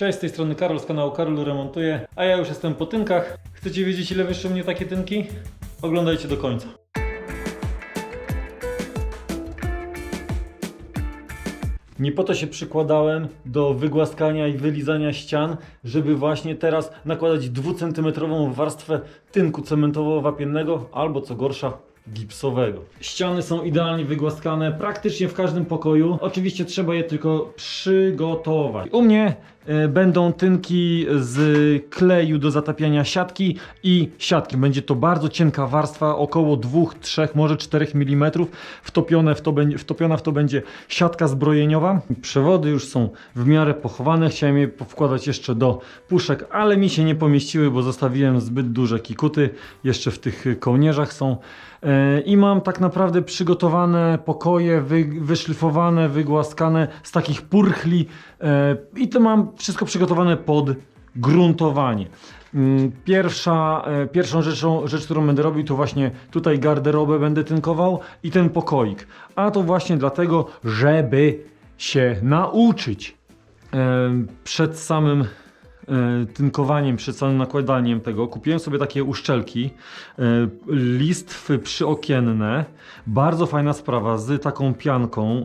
Cześć, z tej strony Karol z kanału Karol Remontuje, a ja już jestem po tynkach. Chcecie wiedzieć ile wyszły mnie takie tynki? Oglądajcie do końca. Nie po to się przykładałem do wygłaskania i wylizania ścian, żeby właśnie teraz nakładać dwucentymetrową warstwę tynku cementowo-wapiennego albo co gorsza gipsowego. Ściany są idealnie wygłaskane praktycznie w każdym pokoju. Oczywiście trzeba je tylko przygotować. U mnie e, będą tynki z kleju do zatapiania siatki i siatki. Będzie to bardzo cienka warstwa, około 2, 3, może 4 mm. Wtopione w to, wtopiona w to będzie siatka zbrojeniowa. Przewody już są w miarę pochowane. Chciałem je wkładać jeszcze do puszek, ale mi się nie pomieściły, bo zostawiłem zbyt duże kikuty. Jeszcze w tych kołnierzach są. E, I mam tak naprawdę przygotowane pokoje, wy, wyszlifowane, wygłaskane z takich purchli. E, I to mam wszystko przygotowane pod gruntowanie. Mm, Pierwsza, e, pierwszą rzeczą, rzecz, którą będę robił, to właśnie tutaj garderobę będę tynkował i ten pokoik. A to właśnie dlatego, żeby się nauczyć e, przed samym e, tynkowaniem, przed samym nakładaniem tego, kupiłem sobie takie uszczelki, e, listwy przyokienne, bardzo fajna sprawa, z taką pianką e,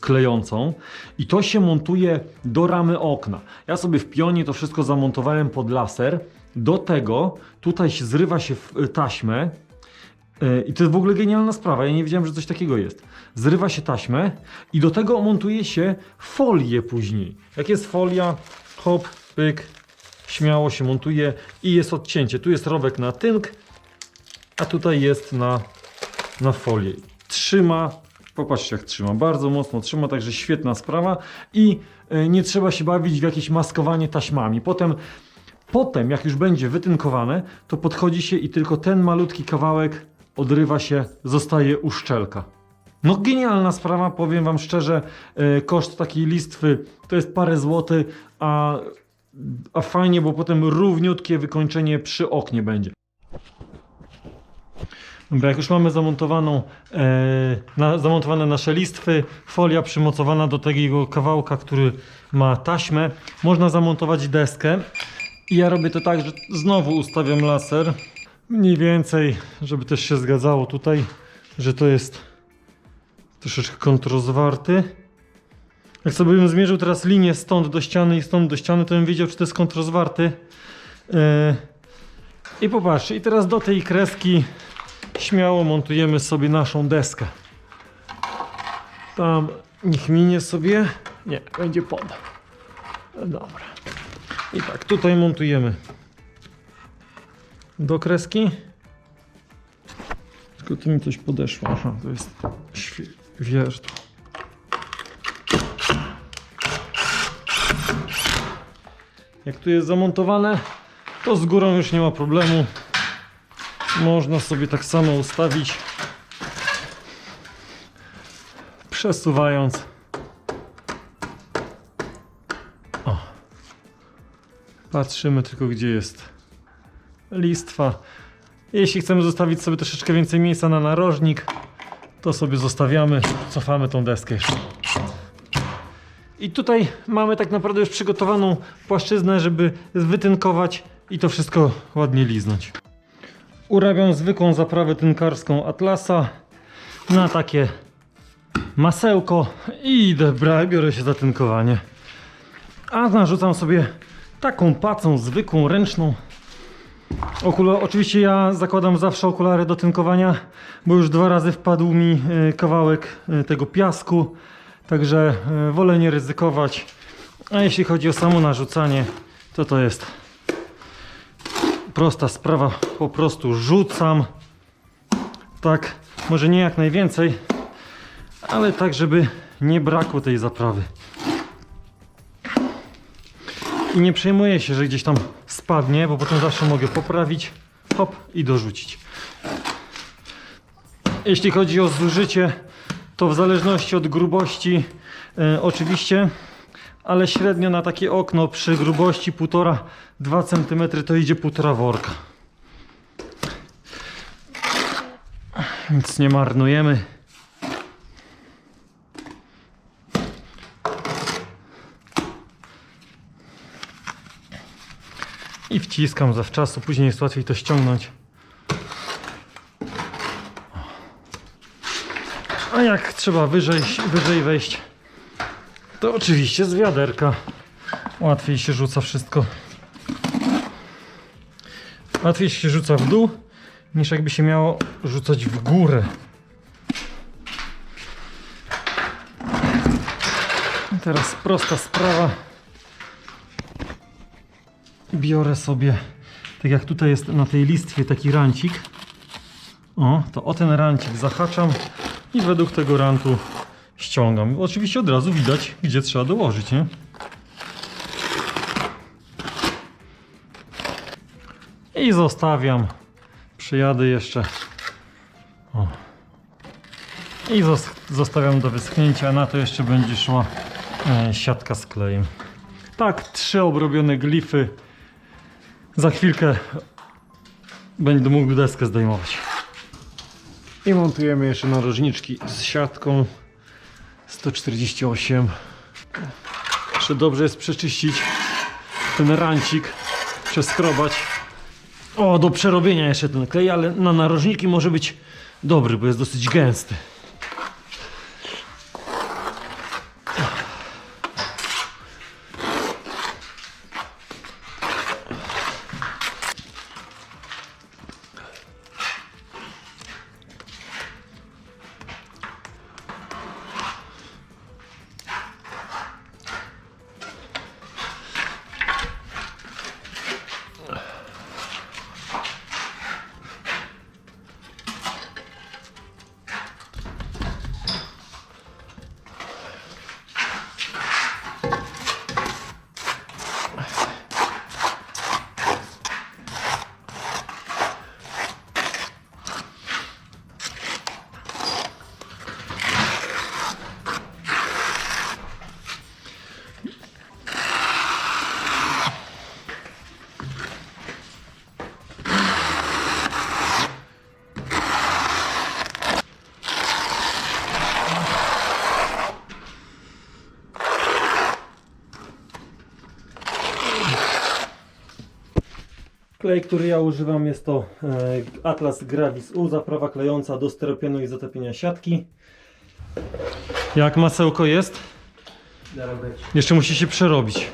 klejącą. I to się montuje do ramy okna. Ja sobie w pionie to wszystko zamontowałem pod laser, do tego tutaj zrywa się e, taśmę, E, I to jest w ogóle genialna sprawa. Ja nie wiedziałem, że coś takiego jest. Zrywa się taśmę i do tego montuje się folię później. Jak jest folia, hop, pyk, śmiało się montuje i jest odcięcie. Tu jest rowek na tynk, a tutaj jest na, na folię. Trzyma, popatrzcie jak trzyma, bardzo mocno trzyma, także świetna sprawa i e, nie trzeba się bawić w jakieś maskowanie taśmami. Potem Potem, jak już będzie wytynkowane, to podchodzi się i tylko ten malutki kawałek odrywa się, zostaje uszczelka. No genialna sprawa, powiem wam szczerze, e, koszt takiej listwy to jest parę złotych, a, a fajnie, bo potem równiutkie wykończenie przy oknie będzie. Dobra, jak już mamy zamontowaną, e, na, zamontowane nasze listwy, folia przymocowana do takiego kawałka, który ma taśmę, można zamontować deskę. I ja robię to tak, że znowu ustawiam laser. Mniej więcej, żeby też się zgadzało tutaj, że to jest troszeczkę kontrozwarty. Jak sobie bym zmierzył teraz linię stąd do ściany i stąd do ściany, to bym wiedział, czy to jest kontrozwarty. Yy. I popatrzcie, i teraz do tej kreski śmiało montujemy sobie naszą deskę. Tam niech minie sobie. Nie, będzie pod. Dobra. I tak, tutaj montujemy do kreski. Tylko tu mi coś podeszło. Aha, to jest wierzch. Jak tu jest zamontowane, to z górą już nie ma problemu. Można sobie tak samo ustawić, przesuwając. Patrzymy tylko, gdzie jest listwa. Jeśli chcemy zostawić sobie troszeczkę więcej miejsca na narożnik, to sobie zostawiamy, cofamy tą deskę. I tutaj mamy tak naprawdę już przygotowaną płaszczyznę, żeby wytynkować i to wszystko ładnie liznąć. Urabiam zwykłą zaprawę tynkarską Atlasa na takie masełko i idę, bra- biorę się za tynkowanie. A narzucam sobie taką pacą zwykłą, ręczną. Okula oczywiście ja zakładam zawsze okulary do tynkowania, bo już dwa razy wpadł mi e, kawałek e, tego piasku, także e, wolę nie ryzykować. A jeśli chodzi o samo narzucanie, to to jest prosta sprawa. Po prostu rzucam. Tak, może nie jak najwięcej, ale tak, żeby nie brakło tej zaprawy. I nie przejmuję się, że gdzieś tam spadnie, bo potem zawsze mogę poprawić, hop i dorzucić. Jeśli chodzi o zużycie, to w zależności od grubości e, oczywiście, ale średnio na takie okno przy grubości 1,5-2 cm to idzie półtora worka. Nic nie marnujemy. I wciskam zawczasu, później jest łatwiej to ściągnąć. A jak trzeba wyżej, wyżej wejść, to oczywiście z wiaderka. Łatwiej się rzuca wszystko. Łatwiej się rzuca w dół, niż jakby się miało rzucać w górę. Teraz prosta sprawa. Biorę sobie, tak jak tutaj jest na tej listwie taki rancik. O, to o ten rancik zahaczam i według tego rantu ściągam. Oczywiście od razu widać, gdzie trzeba dołożyć, nie? I zostawiam. Przyjadę jeszcze. O. I zos- zostawiam do wyschnięcia. Na to jeszcze będzie szła e, siatka z klejem. Tak, trzy obrobione glify. Za chwilkę będę mógł deskę zdejmować. I montujemy jeszcze narożniczki z siatką 148. Jeszcze dobrze jest przeczyścić ten rancik, przeskrobać. O, do przerobienia jeszcze ten klej, ale na narożniki może być dobry, bo jest dosyć gęsty. Klej, który ja używam jest to e, Atlas Gravis U, zaprawa klejąca do styropianu i zatopienia siatki. Jak masełko jest? Jeszcze musi się przerobić.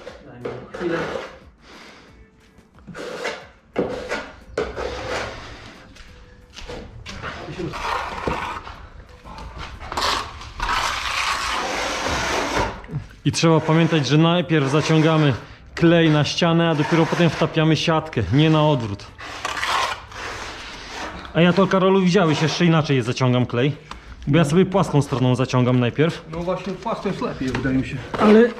I trzeba pamiętać, że najpierw zaciągamy klej na ścianę, a dopiero potem wtapiamy siatkę, nie na odwrót. A ja to Karolu widziałeś, jeszcze inaczej zaciągam klej. Bo ja sobie płaską stroną zaciągam najpierw. No właśnie płasko jest lepiej, wydaje mi się. Ale.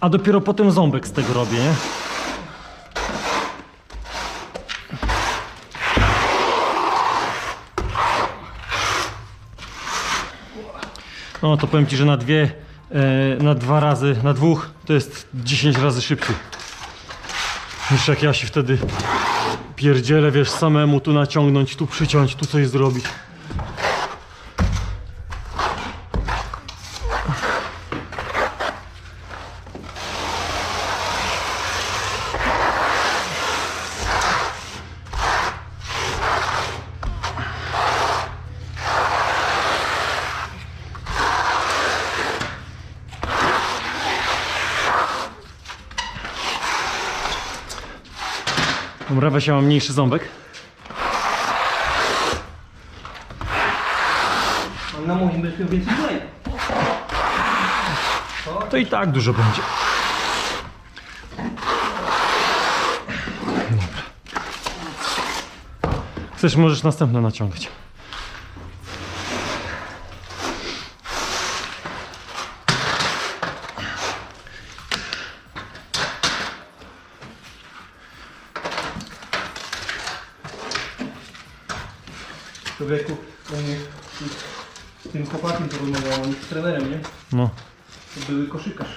A dopiero potem ząbek z tego robię, nie? No to powiem Ci, że na dwie, e, na dwa razy, na dwóch to jest 10 razy szybciej. Niż jak ja się wtedy pierdzielę, wiesz, samemu tu naciągnąć, tu przyciąć, tu coś zrobić. Dobra, weź ja mam mniejszy ząbek. A na moim będziesz miał więcej kleju. To i tak dużo będzie. Dobra. Chcesz, możesz następne naciągać. No. To były koszykarz.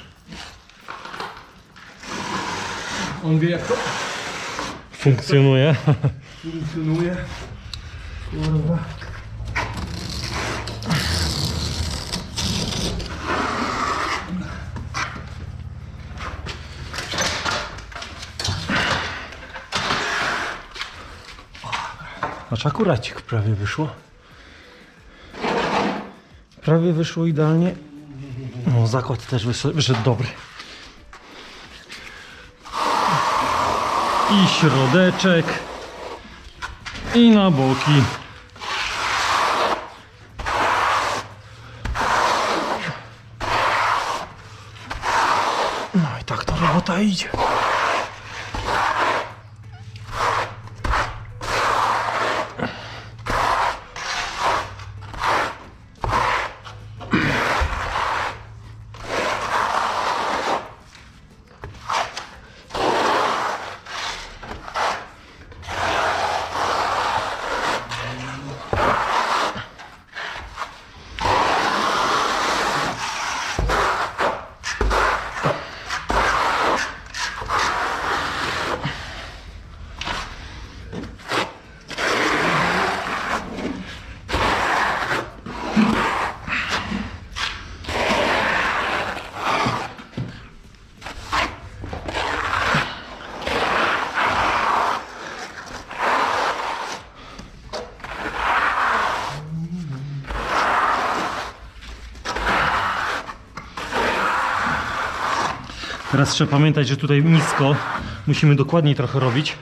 On wie jak to Funkcjonuje. funkcjonuje. Kurwa. Znaczy akuracik prawie wyszło. Prawie wyszło idealnie. No, zakład też wyszedł, dobry. I środeczek. I na boki. No i tak ta robota idzie. Teraz trzeba pamiętać, że tutaj nisko musimy dokładniej trochę robić,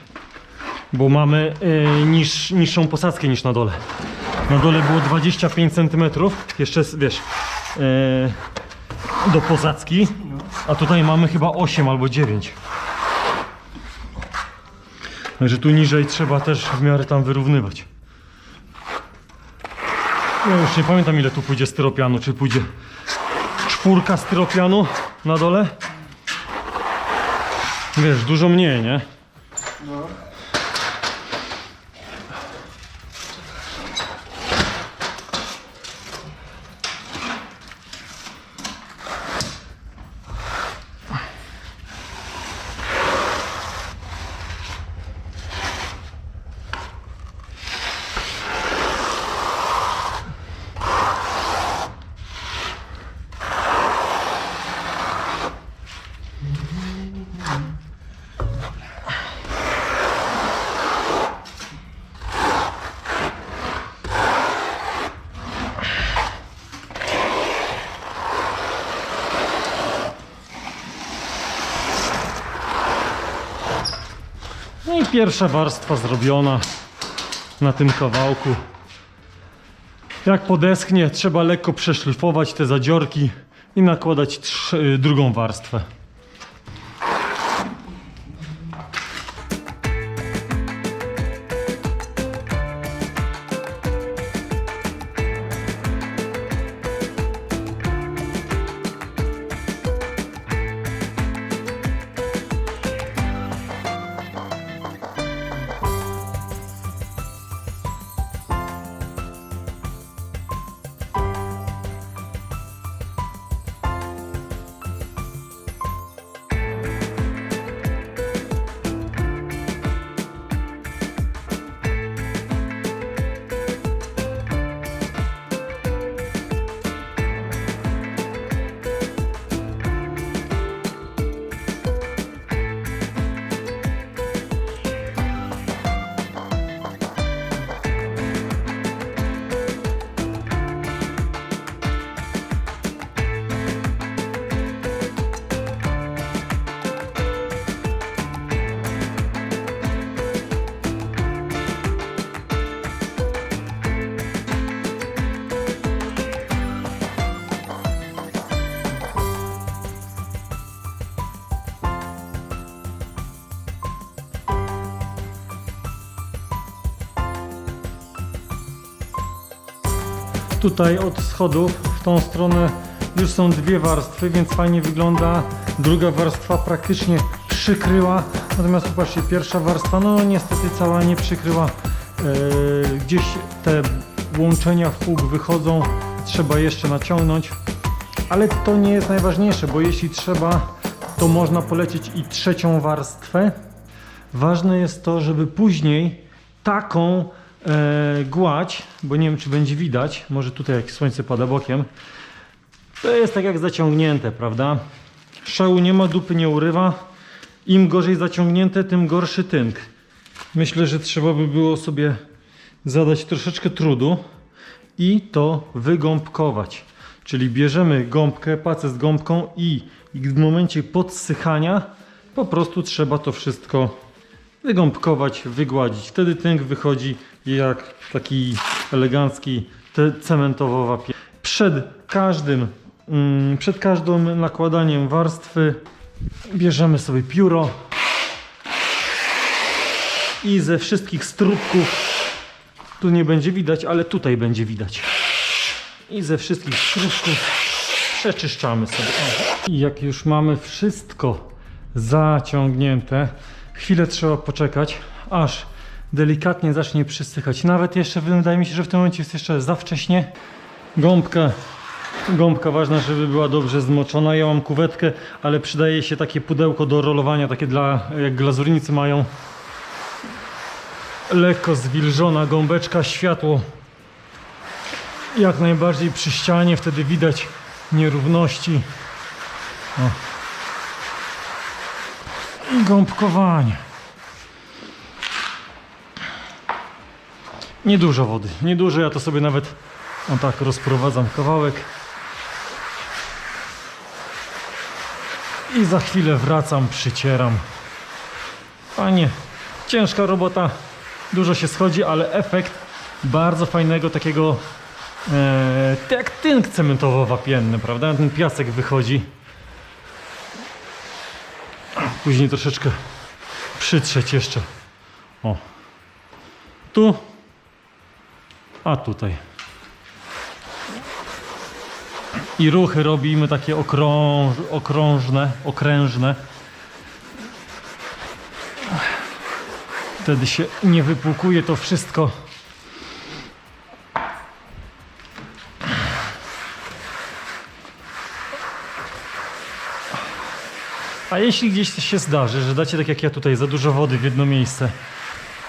bo mamy y, niż, niższą posadzkę niż na dole. Na dole było 25 cm, jeszcze wiesz, y, do posadzki, a tutaj mamy chyba 8 albo 9. Także tu niżej trzeba też w miarę tam wyrównywać. Ja już nie pamiętam ile tu pójdzie styropianu, czy pójdzie czwórka styropianu na dole. Wiesz, dużo mniej, nie? No. Pierwsza warstwa zrobiona na tym kawałku. Jak podeschnie, trzeba lekko przeszlifować te zadziorki i nakładać y, drugą warstwę. Tutaj od schodów w tą stronę już są dwie warstwy, więc fajnie wygląda. Druga warstwa praktycznie przykryła, natomiast popatrzcie, pierwsza warstwa no niestety cała nie przykryła. Yy, gdzieś te łączenia w pług wychodzą, trzeba jeszcze naciągnąć. Ale to nie jest najważniejsze, bo jeśli trzeba, to można polecieć i trzecią warstwę. Ważne jest to, żeby później taką e, gładź, bo nie wiem czy będzie widać, może tutaj jak słońce pada bokiem, to jest tak jak zaciągnięte, prawda? Szału nie ma, dupy nie urywa. Im gorzej zaciągnięte, tym gorszy tynk. Myślę, że trzeba by było sobie zadać troszeczkę trudu i to wygąbkować. Czyli bierzemy gąbkę, pacę z gąbką i w momencie podsychania po prostu trzeba to wszystko wygąbkować, wygładzić. Wtedy tynk wychodzi jak taki elegancki cementowo wapier. Przed każdym, mm, przed każdym nakładaniem warstwy bierzemy sobie pióro i ze wszystkich strubków tu nie będzie widać, ale tutaj będzie widać. I ze wszystkich strubków przeczyszczamy sobie. I jak już mamy wszystko zaciągnięte, chwilę trzeba poczekać, aż delikatnie zacznie przysychać. Nawet jeszcze wydaje mi się, że w tym momencie jest jeszcze za wcześnie. Gąbka, gąbka ważna, żeby była dobrze zmoczona. Ja mam kuwetkę, ale przydaje się takie pudełko do rolowania, takie dla, jak glazurnicy mają. Lekko zwilżona gąbeczka, światło jak najbardziej przy ścianie, wtedy widać nierówności. O. Gąbkowanie. Niedużo wody, niedużo, ja to sobie nawet o tak rozprowadzam kawałek. I za chwilę wracam, przycieram. Fajnie, ciężka robota, dużo się schodzi, ale efekt bardzo fajnego takiego e, tak tynk cementowo-wapienny, prawda? Ten piasek wychodzi. Później troszeczkę przytrzeć jeszcze. O. Tu. A tutaj. I ruchy robimy takie okrąż, okrążne, okrężne. Wtedy się nie wypłukuje to wszystko. A jeśli gdzieś się zdarzy, że dacie tak jak ja tutaj za dużo wody w jedno miejsce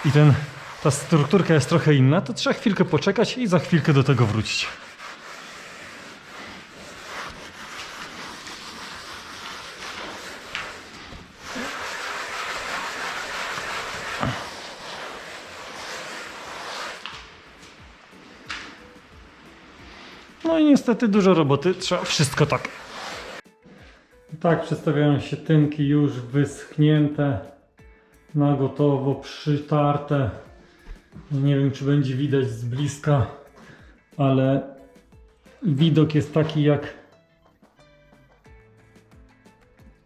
i ten, ta strukturka jest trochę inna, to trzeba chwilkę poczekać i za chwilkę do tego wrócić. No i niestety dużo roboty, trzeba wszystko tak tak, przedstawiają się tynki już wyschnięte, na gotowo, przytarte. Nie wiem, czy będzie widać z bliska, ale widok jest taki jak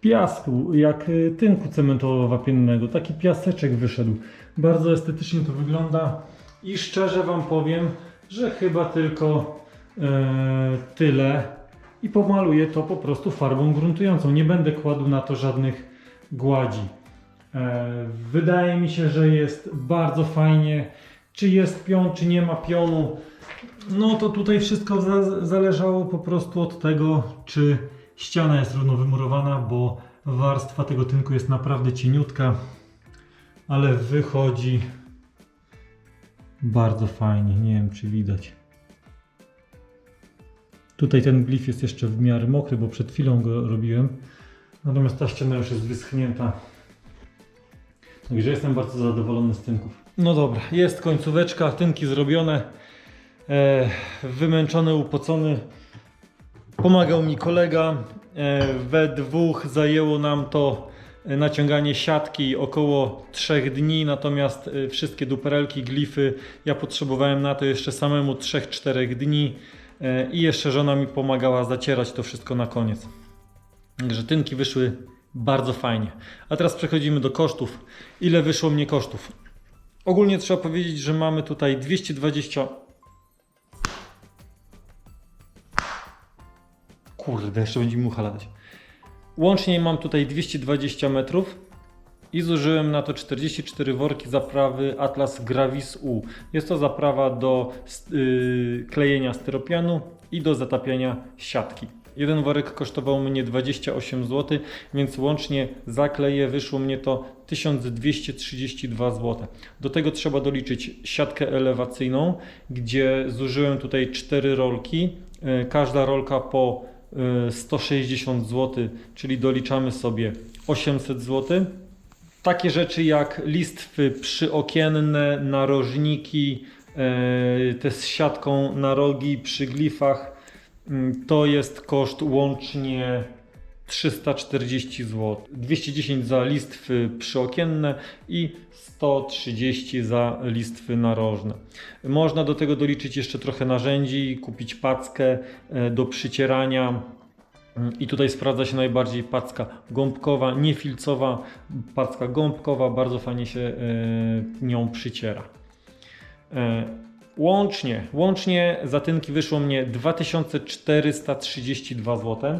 piasku, jak y, tynku cementowo-wapiennego. Taki piaseczek wyszedł. Bardzo estetycznie to wygląda i szczerze Wam powiem, że chyba tylko e, tyle i pomaluję to po prostu farbą gruntującą. Nie będę kładł na to żadnych gładzi. E, wydaje mi się, że jest bardzo fajnie. Czy jest pion, czy nie ma pionu, no to tutaj wszystko za zależało po prostu od tego, czy ściana jest równo wymurowana, bo warstwa tego tynku jest naprawdę cieniutka, ale wychodzi bardzo fajnie. Nie wiem, czy widać. Tutaj ten glif jest jeszcze w miarę mokry, bo przed chwilą go robiłem. Natomiast ta ściana już jest wyschnięta. Także jestem bardzo zadowolony z tynków. No dobra, jest końcóweczka, tynki zrobione. E, wymęczony, upocony. Pomagał mi kolega. E, we dwóch zajęło nam to e, naciąganie siatki około 3 dni, natomiast e, wszystkie duperelki, glify ja potrzebowałem na to jeszcze samemu 3-4 dni. E, I jeszcze żona mi pomagała zacierać to wszystko na koniec. Także tynki wyszły bardzo fajnie. A teraz przechodzimy do kosztów. Ile wyszło mnie kosztów? Ogólnie trzeba powiedzieć, że mamy tutaj 220. Kurde, jeszcze będzie mucha latać. Łącznie mam tutaj 220 metrów i zużyłem na to 44 worki zaprawy Atlas Gravis U. Jest to zaprawa do yy, klejenia styropianu i do zatapiania siatki. Jeden worek kosztował mnie 28 zł, więc łącznie za kleje wyszło mnie to 1232 zł. Do tego trzeba doliczyć siatkę elewacyjną, gdzie zużyłem tutaj 4 rolki. Yy, Każda rolka po yy, 160 zł, czyli doliczamy sobie 800 zł. Takie rzeczy jak listwy przyokienne, narożniki, e, te z siatką na rogi przy glifach. Mm, To jest koszt łącznie 340 zł. 210 za listwy przyokienne i 130 za listwy narożne. Można do tego doliczyć jeszcze trochę narzędzi, kupić packę e, do przycierania. Mm, I tutaj sprawdza się najbardziej packa gąbkowa, niefilcowa, packa gąbkowa, bardzo fajnie się e, nią przyciera. E, Łącznie, łącznie zatynki wyszło mnie 2432 zł. E,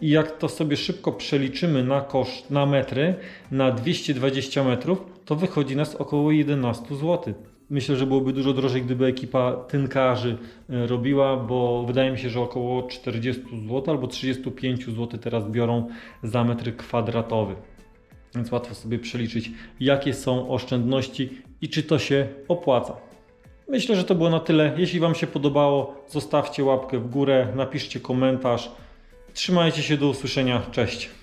I jak to sobie szybko przeliczymy na koszt, na metry, na 220 metrów, to wychodzi nas około 11 zł. Myślę, że byłoby dużo drożej, gdyby ekipa tynkarzy e, robiła, bo wydaje mi się, że około 40 zł albo 35 zł teraz biorą za metr kwadratowy. Więc łatwo sobie przeliczyć, jakie są oszczędności i czy to się opłaca. Myślę, że to było na tyle. Jeśli Wam się podobało, zostawcie łapkę w górę, napiszcie komentarz. Trzymajcie się, do usłyszenia. Cześć.